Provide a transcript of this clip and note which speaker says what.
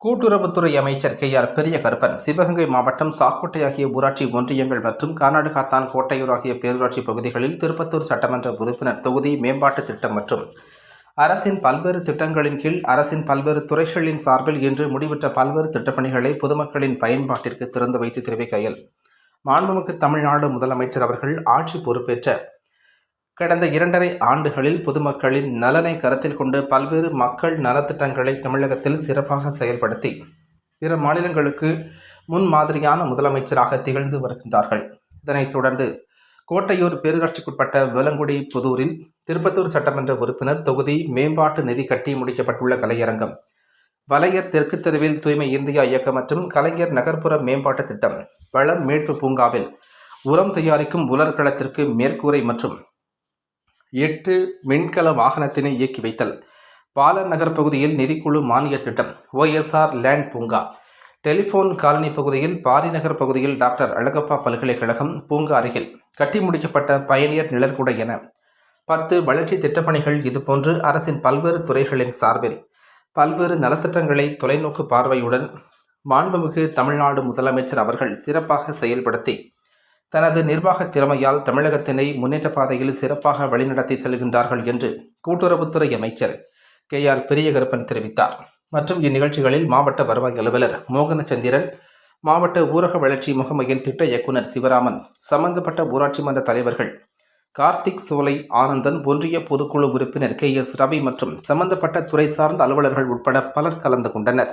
Speaker 1: கூட்டுறவுத்துறை அமைச்சர் K R பெரிய கருப்பன் சிவகங்கை மாவட்டம் சாக்கோட்டை ஆகிய ஊராட்சி ஒன்றியங்கள் மற்றும் கர்நாடகாத்தான் கோட்டையூர் ஆகிய பேரூராட்சி பகுதிகளில் திருப்பத்தூர் சட்டமன்ற உறுப்பினர் தொகுதி மேம்பாட்டு திட்டம் மற்றும் அரசின் பல்வேறு திட்டங்களின் கீழ் அரசின் பல்வேறு துறைகளின் சார்பில் இன்று முடிவுற்ற பல்வேறு திட்டப்பணிகளை பொதுமக்களின் பயன்பாட்டிற்கு திறந்து வைத்து தெரிவிக்கையில் மாண்புமிகு தமிழ்நாடு முதலமைச்சர் அவர்கள் ஆட்சி பொறுப்பேற்ற கடந்த இரண்டரை ஆண்டுகளில் பொதுமக்களின் நலனை கருத்தில் கொண்டு பல்வேறு மக்கள் நலத்திட்டங்களை தமிழகத்தில் சிறப்பாக செயல்படுத்தி பிற மாநிலங்களுக்கு முன் மாதிரியான முதலமைச்சராக திகழ்ந்து வருகின்றார்கள். இதனைத் தொடர்ந்து கோட்டையூர் பேரூராட்சிக்குட்பட்ட வேலங்குடி புதூரில் திருப்பத்தூர் சட்டமன்ற உறுப்பினர் தொகுதி மேம்பாட்டு நிதி கட்டி முடிக்கப்பட்டுள்ள கலையரங்கம் வலையர் தெற்கு தெருவில் தூய்மை இந்தியா இயக்கம் மற்றும் கலைஞர் நகர்ப்புற மேம்பாட்டு திட்டம் வளம் மீட்பு பூங்காவில் உரம் தயாரிக்கும் உலர்களத்திற்கு மேற்கூரை மற்றும் எட்டு மின்கல வாகனத்தினை இயக்கி வைத்தல். பாலன் நகர் பகுதியில் நிதிக்குழு மானிய திட்டம். ஓஎஸ்ஆர் லேண்ட் பூங்கா. டெலிபோன் காலனி பகுதியில் பாரிநகர் பகுதியில் டாக்டர் அழகப்பா பல்கலைக்கழகம் பூங்கா அருகில் கட்டி முடிக்கப்பட்ட பயணியர் நிழற்குடை என பத்து வளர்ச்சி திட்டப்பணிகள் இதுபோன்று அரசின் பல்வேறு துறைகளின் சார்பில் பல்வேறு நலத்திட்டங்களை தொலைநோக்கு பார்வையுடன் மாண்புமிகு தமிழ்நாடு முதலமைச்சர் அவர்கள் சிறப்பாக செயல்படுத்தி தனது நிர்வாக திறமையால் தமிழகத்தினை முன்னேற்ற பாதையில் சிறப்பாக வழிநடத்தி செல்கின்றார்கள் என்று கூட்டுறவுத்துறை அமைச்சர் கே ஆர் பெரியகருப்பன் தெரிவித்தார். மற்றும் இந்நிகழ்ச்சிகளில் மாவட்ட வருவாய் அலுவலர் மோகனச்சந்திரன் மாவட்ட ஊரக வளர்ச்சி முகமையின் திட்ட இயக்குனர் சிவராமன் சம்பந்தப்பட்ட ஊராட்சி மன்ற தலைவர்கள் கார்த்திக் சோலை ஆனந்தன் ஒன்றிய பொதுக்குழு உறுப்பினர் கே எஸ் ரவி மற்றும் சம்பந்தப்பட்ட துறை சார்ந்த அலுவலர்கள் உட்பட பலர் கலந்து கொண்டனர்.